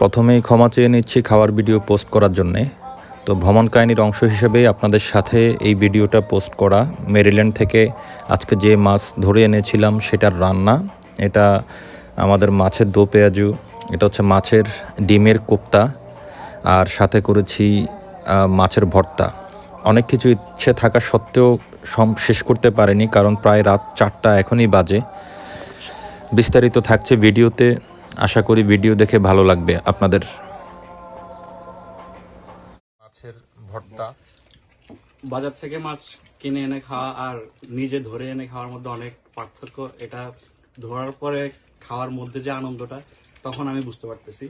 প্রথমেই ক্ষমা চেয়ে নিচ্ছি খাওয়ার ভিডিও পোস্ট করার জন্যে। তো ভ্রমণ কাহিনীর অংশ হিসেবে আপনাদের সাথে এই ভিডিওটা পোস্ট করা। মেরিল্যান্ড থেকে আজকে যে মাছ ধরে এনেছিলাম সেটার রান্না। এটা আমাদের মাছের দো পেঁয়াজু, এটা হচ্ছে মাছের ডিমের কোপ্তা, আর সাথে করেছি মাছের ভর্তা। অনেক কিছু ইচ্ছে থাকা সত্ত্বেও সম শেষ করতে পারেনি, কারণ প্রায় রাত চারটা এখনই বাজে। বিস্তারিত থাকছে ভিডিওতে। আশা করি ভিডিও দেখে ভালো লাগবে আপনাদের। মাছের ভর্তা। বাজার থেকে মাছ কিনে এনে খাওয়া আর নিজে ধরে এনে খাওয়ার মধ্যে অনেক পার্থক্য। এটা ধরার পরে খাওয়ার মধ্যে যে আনন্দটা তখন আমি বুঝতে পারতেছি।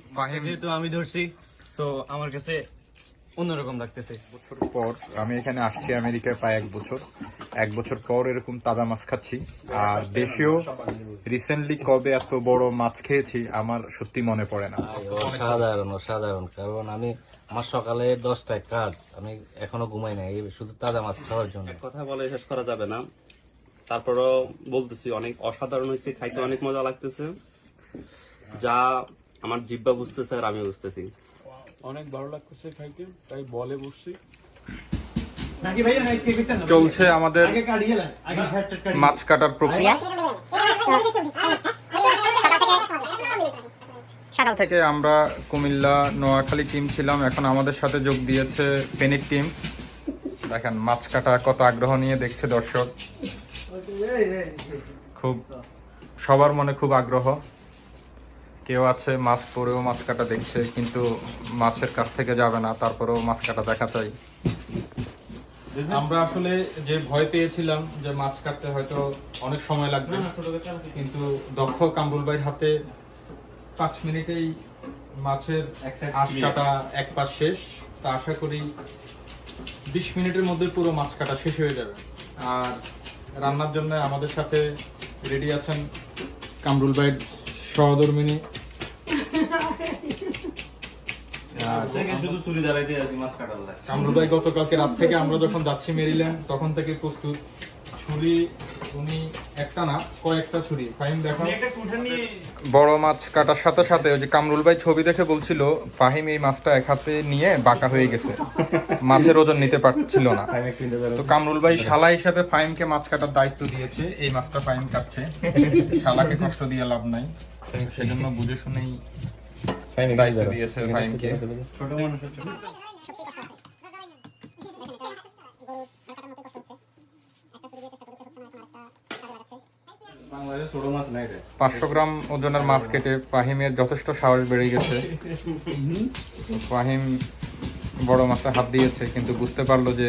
যেহেতু আমি ধরছি তো আমার কাছে অন্যরকম লাগতেছে। বছর পর আমি এখানে আসছি আমেরিকায় প্রায় এক বছর। এক বছর পর এরকম তাজা মাছ খাচ্ছি। আর দেশেও রিসেন্টলি কবে এত বড় মাছ খেয়েছি আমার সত্যি মনে পড়ে না। সাধারণ সাধারণ কারণ আমি আমার সকালে দশটায় কাজ আমি এখনও ঘুমাই নাই এই শুধু তাজা মাছ খাওয়ার জন্য। কথা বলে শেষ করা যাবে না। তারপরও বলতেছি অনেক অসাধারণ হয়েছে খাইতে অনেক মজা লাগতেছে। যা আমার জিব্বা বুঝতেছে আর আমি বুঝতেছি। অনেক ভালো লাগতেছে খাইতে তাই বলে বসছি চলছে আমাদের মাছ কাটার প্রক্রিয়া থেকে আমরা কুমিল্লা নোয়াখালী টিম ছিলাম এখন আমাদের সাথে যোগ দিয়েছে ফেনিক টিম দেখেন মাছ কাটা কত আগ্রহ নিয়ে দেখছে দর্শক খুব সবার মনে খুব আগ্রহ কেউ আছে মাছ পরেও মাছ কাটা দেখছে কিন্তু মাছের কাছ থেকে যাবে না তারপরেও মাছ কাটা দেখা চাই। আমরা আসলে যে ভয় পেয়েছিলাম যে মাছ কাটতে হয়তো অনেক সময় লাগবে কিন্তু দক্ষ কামরুল ভাইয়ের হাতে পাঁচ মিনিটেই মাছের আঁশ কাটা এক পাশ শেষ। তা আশা করি বিশ মিনিটের মধ্যে পুরো মাছ কাটা শেষ হয়ে যাবে। আর রান্নার জন্য আমাদের সাথে রেডি আছেন কামরুল ভাইয়ের সহধর্মিনী ভাই গতকালকে রাত থেকে আমরা যখন যাচ্ছি মেরিল্যান্ড তখন থেকে প্রস্তুত। ছুরি উনি একটা না কয়েকটা ছুরি। ফাহিম দেখো নিয়ে বড় মাছ কাটার সাথে সাথে ওই যে কামরুল ভাই ছবি দেখে বলছিল ফাহিম এই মাছটা এক হাতে নিয়ে বাঁকা হয়ে গেছে। মাছের ওজন নিতে পারছিল না। তো কামরুল ভাই শালা হিসাবে ফাহিমকে মাছ কাটার দায়িত্ব দিয়েছে এই মাছটা ফাহিম কাটছে। শালাকে কষ্ট দিয়ে লাভ নাই। সেজন্য বুঝে শুনেই দায়িত্ব দিয়েছে ছোট মানুষের জন্য পাঁচশো গ্রাম ওজনের মাছ কেটে ফাহিমের যথেষ্ট সাহস বেড়ে গেছে। ফাহিম বড় মাছে হাত দিয়েছে কিন্তু বুঝতে পারল যে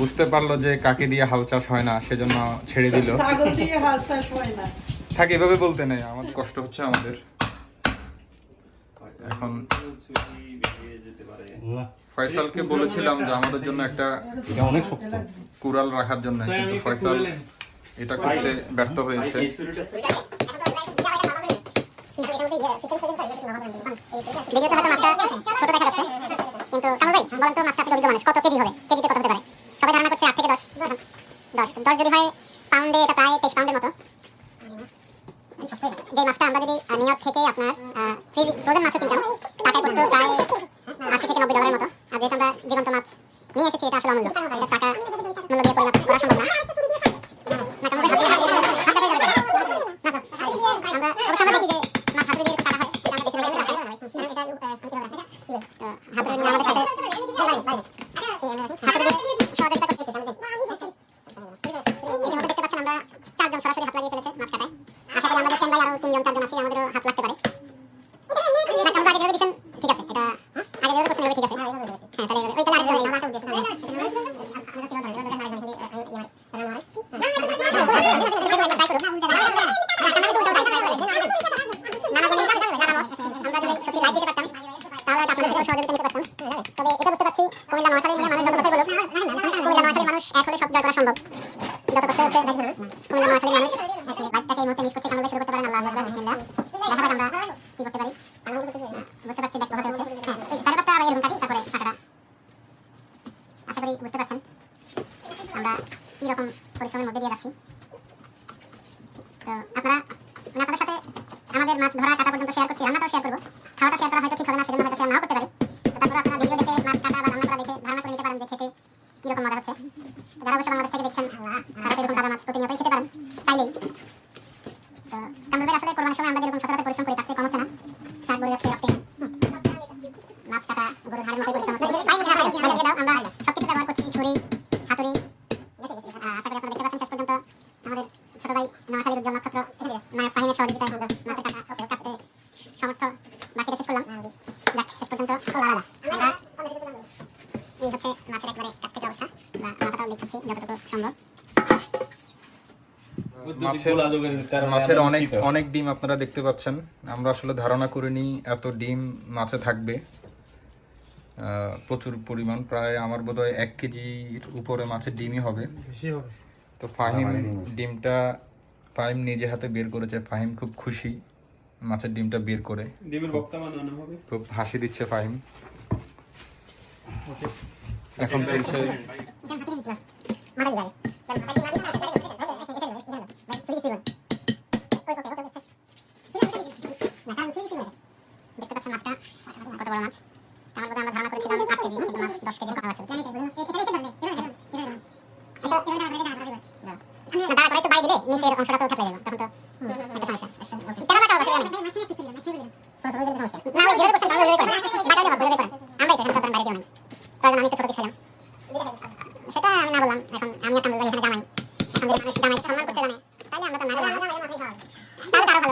বুঝতে পারল যে কাকে দিয়ে হাল চাষ হয় না সেজন্য ছেড়ে দিল। হয় থাক এভাবে বলতে নেই আমার কষ্ট হচ্ছে আমাদের। এখন ফয়সালকে বলেছিলাম যে আমাদের জন্য একটা অনেক শক্ত। কুড়াল রাখার জন্য কিন্তু ফয়সাল এটা করতে ব্যর্থ হয়েছে। ভিডিওতে হয়তো মাছটা ছোট দেখা যাচ্ছে। কিন্তু কামল ভাই, বলেন তো মাছটা আপনি অভিজ্ঞ মানুষ কত কেজি হবে? কেজিতে কত হতে পারে? সবাই ধারণা করছে আট থেকে দশ। দশ দশ যদি হয় পাউন্ডে এটা প্রায় তেইশ পাউন্ডের মতো। যে মাছটা আমরা যদি নিউ ইয়র্ক থেকে আপনার ফ্রোজেন মাছও কিনতাম টাকায় পড়তো প্রায় আশি থেকে নব্বই ডলারের মতো। আর যেহেতু আমরা জীবন্ত মাছ নিয়ে এসেছি, এটা আসলে অমূল্য। এটা টাকা মূল্য দিয়ে পরিমাপ করা সম্ভব না কামল ভাই হাত দিয়ে হাত দিয়ে হাত দিয়ে না তো আমরা অবশ্য আমরা দেখি যে মাছ হাতে দিয়ে কাটা হয় এটা আমরা দেশে রাখাই এটা হাতে নিয়ে আমাদের সাথে হাতে সহযোগিতা করতে এই মুহূর্তে দেখতে পাচ্ছেন আমরা চারজন সরাসরি হাত লাগিয়ে ফেলেছে মাছ কাটায় আশা করি আমাদের স্ট্যান্ড আরও তিনজন চারজন আছে আমাদেরও হাত লাগতে পারে ঠিক আছে এটা আগে যেভাবে করছেন ঠিক আছে হ্যাঁ তাহলে ওই তাহলে সম্ভব যত কষ্ট হচ্ছে কুমিল্লা নোয়াখালীর মানুষ এই মুহূর্তে মিস করছে কামড়ে শুরু করতে পারেন আল্লাহ বিসমিল্লাহ যাক আমরা কি করতে পারি বুঝতে পারছি ব্যাক হচ্ছে হ্যাঁ তার কথা আবার এরকম কাটি তারপরে ফাটাটা আশা করি বুঝতে পারছেন আমরা কি পরিশ্রমের মধ্যে দিয়ে যাচ্ছি তো আপনারা মানে আপনাদের সাথে আমাদের মাছ ধরা কাটা পর্যন্ত শেয়ার করছি রান্নাটাও শেয়ার করব খাওয়াটা শেয়ার করা হয়তো ঠিক হবে না সেজন্য হয়তো শেয়ার নাও করতে পারি তো তারপরে আপনারা ভিডিও দেখে মাছ কাটা বা রান্না করা দেখে ধারণা করে নিতে পারেন যে খেতে কীরকম মজা হচ্ছে? যারা অবশ্য বাংলাদেশ থেকে দেখছেন, তারা এরকম তাজা মাছ প্রতিনিয়তই খেতে পারেন চাইলেই তো কামরুল ভাই আসলে কোরবানির সময় আমরা যেরকম সততাতে পরিশ্রম করি তার চেয়ে কম হচ্ছে না শাক বলে যাচ্ছে রক্তে মাছ কাটা গরুর হাড়ের মতো পরিশ্রম হচ্ছে পাই না পাই দিয়ে দাও আমরা সবকিছু ব্যবহার করছি ছুরি হাতুড়ি আহ, আশা করি আপনারা দেখতে পাচ্ছেন শেষ পর্যন্ত আমাদের ছোট ভাই নোয়াখালীর উজ্জ্বল নক্ষত্র নায়ক ফাহিমের সহযোগিতায় মাছের কাটা কাটতে সমর্থ বাকিটা শেষ করলাম। যাক শেষ পর্যন্ত আমরা এই হচ্ছে মাছের একবারে কাছ থেকে অবস্থা। বা মাথাটাও দেখাচ্ছি যতটুকু সম্ভব। মাছের অনেক অনেক ডিম আপনারা দেখতে পাচ্ছেন। আমরা আসলে ধারণা করিনি এত ডিম মাছে থাকবে। প্রচুর পরিমাণ। প্রায় আমার বোধহয় এক কেজির উপরে মাছের ডিমই হবে। তো ফাহিম ডিমটা ফাহিম নিজে হাতে বের করেছে। ফাহিম খুব খুশি। মাছের ডিমটা বের করে ডিমের বক্তা বানানো হবে খুব হাসি দিচ্ছে ফাহিম এখন চলছে না দাঁড়া করে তো বাড়ি দিলে নিচের অংশটা তো থাকলে যাবে তখন তো একটা সমস্যা সেটা আমি না বললাম এখন আমি একটা এখানে জামাই এখন যদি মানুষ জামাই সম্মান করতে জানে তাহলে আমরা তো না তাহলে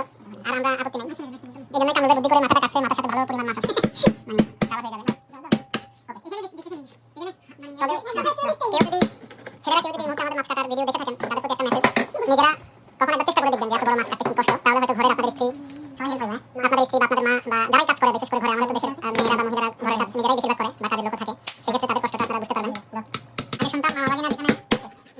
ছেলেরা কেউ যদি মুহূর্তে আমাদের মাছ কাটার ভিডিও দেখে থাকেন তাদের প্রতি একটা মেসেজ নিজেরা কখন একবার চেষ্টা করে দেখবেন যে এত বড় মাছ কাটতে কি কষ্ট তাহলে হয়তো ঘরের আপনাদের স্ত্রী আপনাদের স্ত্রী বা আপনাদের মা বা যারাই কাজ করে বিশেষ করে ঘরে আমাদের তো দেশের আহ, মেয়েরা বা মহিলারা ঘরের কাজ নিজেরাই বেশিরভাগ করে বা কাজের লোক থাকে সেক্ষেত্রে তাদের কষ্টটা আপনারা বুঝতে পারবেন আগে শুনতাম মামা বাগিনা যেখানে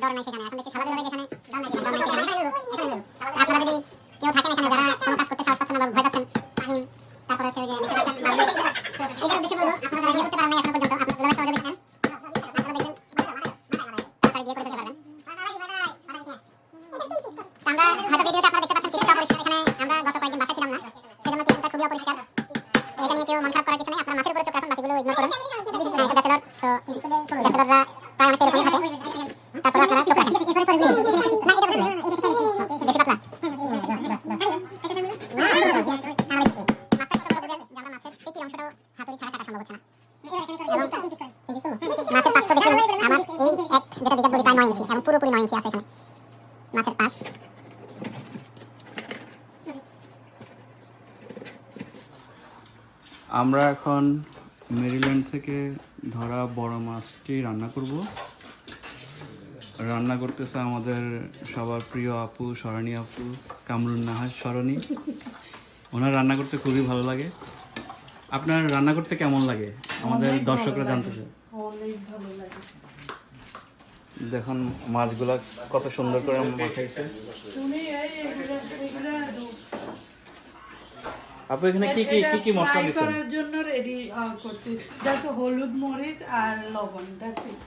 ডর নাই সেখানে এখন দেখছি সালাদ হবে যেখানে ডর নাই সেখানে ডর নাই সেখানে আপনারা যদি কেউ থাকেন এখানে যারা কোনো কাজ করতে সাহস পাচ্ছেন না বা ভয় পাচ্ছেন ফাহিম তারপরে হচ্ছে ওই যে দেখতে পাচ্ছেন বাবলু এদের উদ্দেশ্যে বলব আপনারা যারা বিয়ে করতে পারেন না এখনও পর্যন্ত আপনারা দুলাভাই সহযোগিতা নেন আপনারা দেখবেন তাড়াতাড়ি বিয়ে করে ফেলতে পারবেন আমরা হয়তো ভিডিওতে আপনারা দেখতে পাচ্ছেন কিছুটা অপরিষ্কার এখানে আমরা গত কয়েকদিন বাসায় ছিলাম না সেজন্য কিচেনটা খুবই অপরিষ্কার এটা নিয়ে কেউ মন খারাপ করার কিছু নেই আপনারা মাছের উপরে চোখ রাখুন বাকিগুলো ইগনোর করুন হ্যাঁ, এটা ব্যাচেলর তো ব্যাচেলররা প্রায় অনেকটা এরকমই থাকে তারপরে আপনারা চোখ রাখেন না এটা বলতে না। বেশি পাতলা মাছটা কত বড় বুঝলেন যে আমরা মাছের পেটির অংশটাও হাতুড়ি ছাড়া কাটা সম্ভব হচ্ছে না এবং মাছের পাশটা দেখুন আমার এই এক যেটা বিঘাত বলি প্রায় নয় ইঞ্চি এবং পুরোপুরি নয় ইঞ্চি আছে এখানে মাছের পাশ আমরা এখন মেরিল্যান্ড থেকে ধরা বড় মাছটি রান্না করব। রান্না করতেছে আমাদের সবার প্রিয় আপু সরণী আপু কামরুন নাহার সরণী ওনার রান্না করতে খুবই ভালো লাগে। আপনার রান্না করতে কেমন লাগে? আমাদের দর্শকরা জানতে চায়। দেখুন মাছগুলা কত সুন্দর করে মাখাইছে। আপু এখানে কি কি কি কি মশলা দিচ্ছেন? করার জন্য রেডি করছি। জাস্ট হলুদ মরিচ আর লবণ দ্যাটস ইট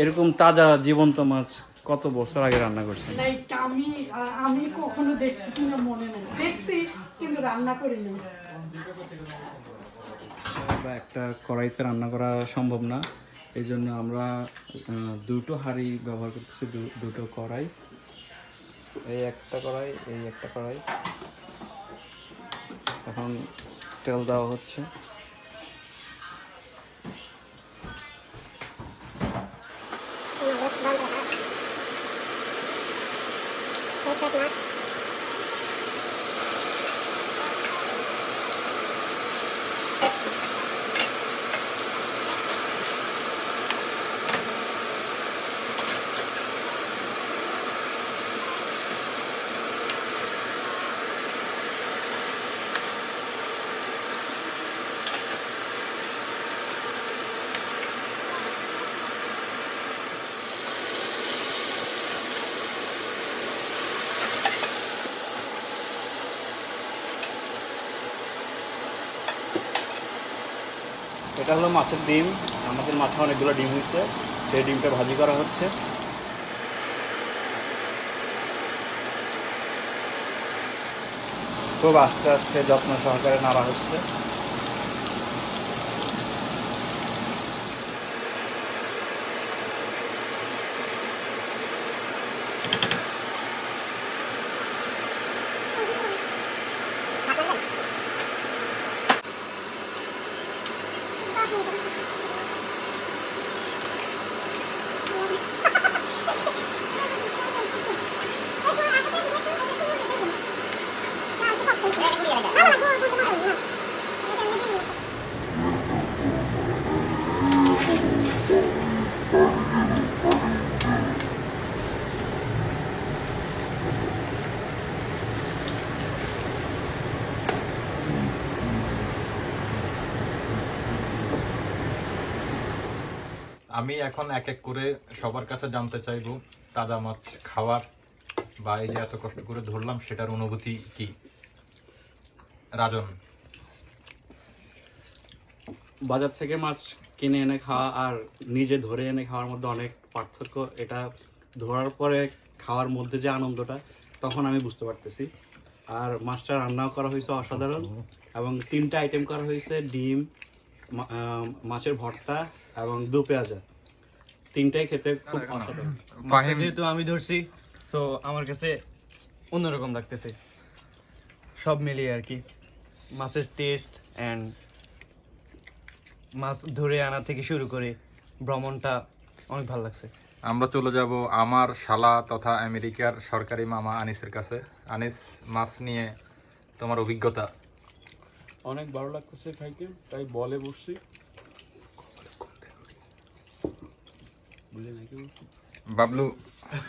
এরকম তাজা জীবন্ত মাছ কত বছর আগে রান্না করছেন? লাইক আমি আমি কখনো দেখছি কিনা মনে নেই। দেখছি কিন্তু রান্না করি না বা একটা কড়াইতে রান্না করা সম্ভব না। এই জন্য আমরা দুটো হাঁড়ি ব্যবহার করতেছি দুটো কড়াই। এই একটা কড়াই এই একটা কড়াই। এখন তেল দেওয়া হচ্ছে। এটা হলো মাছের ডিম। আমাদের মাছে অনেকগুলো ডিম হয়েছে। সেই ডিমটা ভাজি করা হচ্ছে। খুব আস্তে আস্তে যত্ন সহকারে নাড়া হচ্ছে। 아, আমি এখন এক এক করে সবার কাছে জানতে চাইব, তাজা মাছ খাওয়ার বা এই যে এত কষ্ট করে ধরলাম, সেটার অনুভূতি কি? রাজন। বাজার থেকে মাছ কিনে এনে খাওয়া আর নিজে ধরে এনে খাওয়ার মধ্যে অনেক পার্থক্য। এটা ধরার পরে খাওয়ার মধ্যে যে আনন্দটা, তখন আমি বুঝতে পারতেছি। আর মাছটা রান্নাও করা হয়েছে অসাধারণ এবং তিনটা আইটেম করা হয়েছে, ডিম মাছের ভর্তা এবং দু পেঁয়াজা। তিনটাই খেতে খুব অসাধারণ। যেহেতু আমি ধরছি সো আমার কাছে অন্যরকম লাগতেছে। সব মিলিয়ে আর কি। মাছের টেস্ট অ্যান্ড মাছ ধরে আনা থেকে শুরু করে ভ্রমণটা অনেক ভালো লাগছে। আমরা চলে যাব আমার শালা তথা আমেরিকার সরকারি মামা আনিসের কাছে। আনিস মাছ নিয়ে তোমার অভিজ্ঞতা। অনেক ভালো লাগতেছে খাইতে তাই বলে বসছি। বাবলু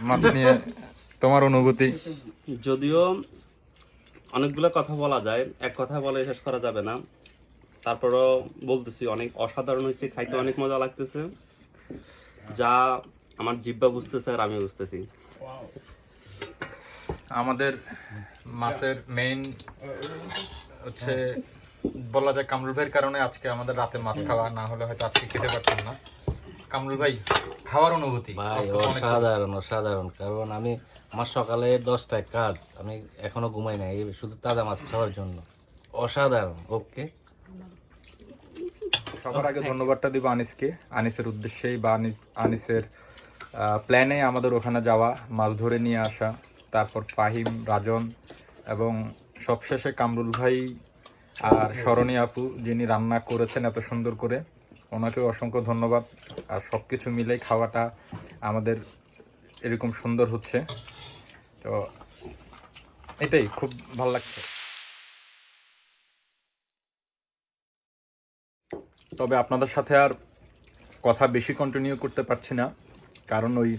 মাছ নিয়ে তোমার অনুভূতি? যদিও অনেকগুলো কথা বলা যায় এক কথা বলে শেষ করা যাবে না। তারপরও বলতেছি অনেক অসাধারণ হয়েছে খাইতে অনেক মজা লাগতেছে। যা আমার জিব্বা বুঝতেছে আর আমি বুঝতেছি। আমাদের মাছের মেইন হচ্ছে বলা যায় কামরুল ভাইয়ের কারণে আজকে আমাদের রাতে মাছ খাওয়া না হলে হয়তো আজকে খেতে পারতাম না। কামরুল ভাই খাওয়ার অনুভূতি? ভাই অনেক অসাধারণ অসাধারণ কারণ আমি আমার সকালে দশটায় কাজ আমি এখনও ঘুমাই নাই এই শুধু তাজা মাছ খাওয়ার জন্য। অসাধারণ ওকে? সবার আগে ধন্যবাদটা দিব আনিসকে। আনিসের উদ্দেশ্যেই বা আনিসের প্ল্যানে আমাদের ওখানে যাওয়া মাছ ধরে নিয়ে আসা তারপর ফাহিম রাজন এবং সবশেষে কামরুল ভাই আর স্মরণী আপু যিনি রান্না করেছেন এত সুন্দর করে ওনাকেও অসংখ্য ধন্যবাদ। আর সব কিছু মিলেই খাওয়াটা আমাদের এরকম সুন্দর হচ্ছে। তো এটাই খুব ভালো লাগছে। তবে আপনাদের সাথে আর কথা বেশি কন্টিনিউ করতে পারছি না। কারণ ওই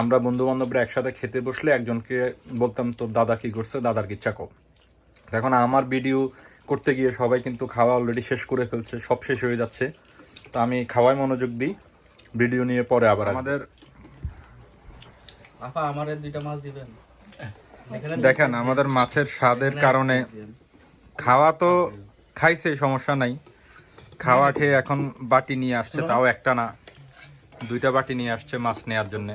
আমরা বন্ধু বান্ধবরা একসাথে খেতে বসলে একজনকে বলতাম তোর দাদা কি করছে? দাদার কি চাকো? এখন আমার ভিডিও করতে গিয়ে সবাই কিন্তু খাওয়া অলরেডি শেষ করে ফেলছে সব শেষ হয়ে যাচ্ছে। তো আমি খাওয়ায় মনোযোগ দিই ভিডিও নিয়ে পরে আবার আমাদের আপা আমার দুইটা মাছ দিবেন। দেখেন আমাদের মাছের স্বাদের কারণে খাওয়া তো খাইছে সমস্যা নাই। খাওয়া খেয়ে এখন বাটি নিয়ে আসছে তাও একটা না। দুইটা বাটি নিয়ে আসছে মাছ নেওয়ার জন্য।